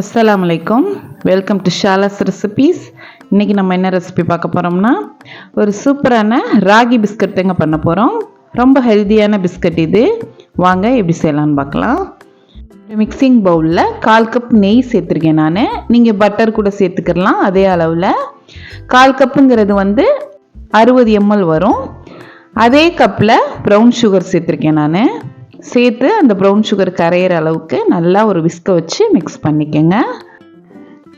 அஸ்லாம் வலைக்கம் welcome to ஷாலாஸ் recipes இன்றைக்கி நம்ம என்ன ரெசிபி பார்க்க போகிறோம்னா ஒரு சூப்பரான ராகி பிஸ்கட் தாங்க பண்ண போகிறோம் ரொம்ப ஹெல்த்தியான பிஸ்கட் இது. வாங்க எப்படி செய்யலாம்னு பார்க்கலாம். மிக்சிங் பவுலில் கால் கப் நெய் சேர்த்துருக்கேன் நான். நீங்கள் பட்டர் கூட சேர்த்துக்கலாம் அதே அளவில். கால் கப்புங்கிறது வந்து அறுபது எம்எல் வரும். அதே கப்பில் ப்ரௌன் சுகர் சேர்த்துருக்கேன் நான். சேர்த்து அந்த ப்ரௌன் சுகர் கரையிற அளவுக்கு நல்லா ஒரு விஸ்கை வச்சு மிக்ஸ் பண்ணிக்கோங்க.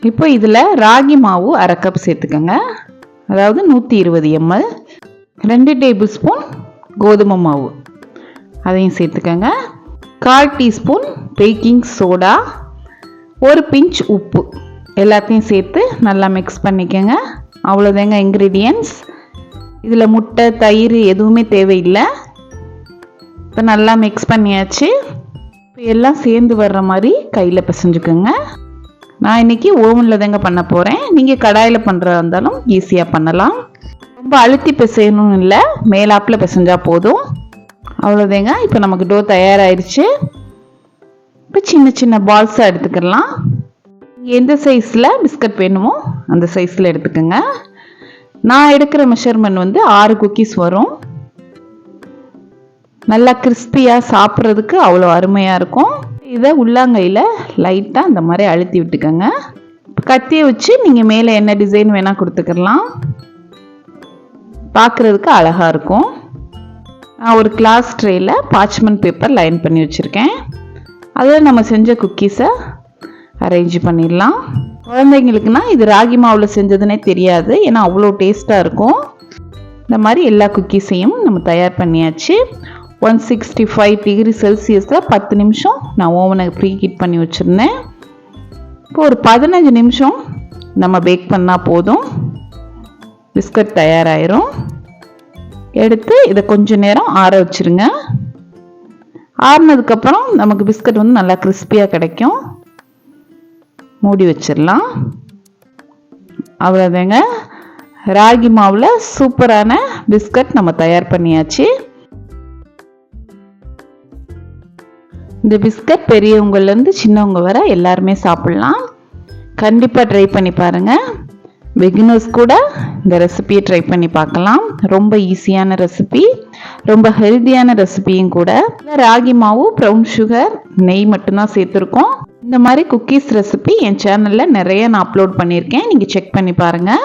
இப்போ இதில் ராகி மாவு அரை கப் சேர்த்துக்கோங்க. அதாவது நூற்றி இருபது எம்எல் ரெண்டு டேபிள் ஸ்பூன் கோதுமை மாவு. அதையும் சேர்த்துக்கோங்க. கால் டீஸ்பூன் பேக்கிங் சோடா ஒரு பிஞ்ச் உப்பு. எல்லாத்தையும் சேர்த்து நல்லா மிக்ஸ் பண்ணிக்கோங்க. அவ்வளோதாங்க இன்க்ரீடியன்ஸ் இதில் முட்டை தயிர் எதுவுமே தேவையில்லை. இப்போ நல்லா மிக்ஸ் பண்ணியாச்சு. இப்போ எல்லாம் சேர்ந்து வர்ற மாதிரி கையில் பிசைஞ்சுக்கோங்க. நான் இன்றைக்கி ஓவனில் தாங்க பண்ண போகிறேன் நீங்கள் கடாயில் பண்ணுறதா இருந்தாலும் ஈஸியாக பண்ணலாம். ரொம்ப அழுத்தி பிசையணும்னு இல்லை மேலாப்பில் பிசைஞ்சால் போதும். அவ்வளோதாங்க இப்போ நமக்கு டோ தயாராகிருச்சு இப்போ சின்ன சின்ன பால்ஸாக எடுத்துக்கலாம். எந்த சைஸில் பிஸ்கட் வேணுமோ அந்த சைஸில் எடுத்துக்கோங்க. நான் எடுக்கிற மெஷர்மெண்ட் வந்து ஆறு குக்கீஸ் வரும். நல்லா கிறிஸ்பியாக சாப்பிட்றதுக்கு அவ்வளோ அருமையாக இருக்கும். இதை உள்ளாங்கையில் லைட்டாக இந்த மாதிரி அழுத்தி விட்டுக்கோங்க. கத்தியை வச்சு நீங்கள் மேலே என்ன டிசைன் வேணால் கொடுத்துக்கலாம். பார்க்குறதுக்கு அழகாக இருக்கும். நான் ஒரு கிளாஸ் ட்ரேயில் பார்ச்மெண்ட் பேப்பர் லைன் பண்ணி வச்சுருக்கேன். அதில் நம்ம செஞ்ச குக்கீஸை அரேஞ்ச் பண்ணிடலாம். குழந்தைங்களுக்குனா இது ராகி மாவில் செஞ்சதுனே தெரியாது ஏன்னா அவ்வளோ டேஸ்ட்டாக இருக்கும். இந்த மாதிரி எல்லா குக்கீஸையும் நம்ம தயார் பண்ணியாச்சு. ஒன் சிக்ஸ்டி ஃபைவ் டிகிரி செல்சியஸில் பத்து நிமிஷம் நான் ஓவனை ப்ரீ ஹீட் பண்ணி வச்சுருந்தேன். இப்போ ஒரு பதினஞ்சு நிமிஷம் நம்ம பேக் பண்ணால் போதும். பிஸ்கட் தயாராயிரும். எடுத்து இதை கொஞ்ச நேரம் ஆற வச்சுருங்க. ஆறுனதுக்கப்புறம் நமக்கு பிஸ்கட் வந்து நல்லா கிறிஸ்பியாக கிடைக்கும். மூடி வச்சிடலாம். அவ்வளோதாங்க ராகி மாவில் சூப்பரான பிஸ்கட் நம்ம தயார் பண்ணியாச்சு. இந்த பிஸ்கட் பெரியவங்கலேருந்து சின்னவங்க வர எல்லாருமே சாப்பிட்லாம். கண்டிப்பாக ட்ரை பண்ணி பாருங்கள் பிகினர்ஸ் கூட இந்த ரெசிபியை ட்ரை பண்ணி பார்க்கலாம். ரொம்ப ஈஸியான ரெசிபி ரொம்ப ஹெல்த்தியான ரெசிபியும் கூட. ராகி மாவு ப்ரௌன் சுகர் நெய் மட்டும்தான் சேர்த்துருக்கோம். இந்த மாதிரி குக்கீஸ் ரெசிபி என் சேனலில் நிறைய நான் அப்லோட் பண்ணியிருக்கேன். நீங்கள் செக் பண்ணி பாருங்கள்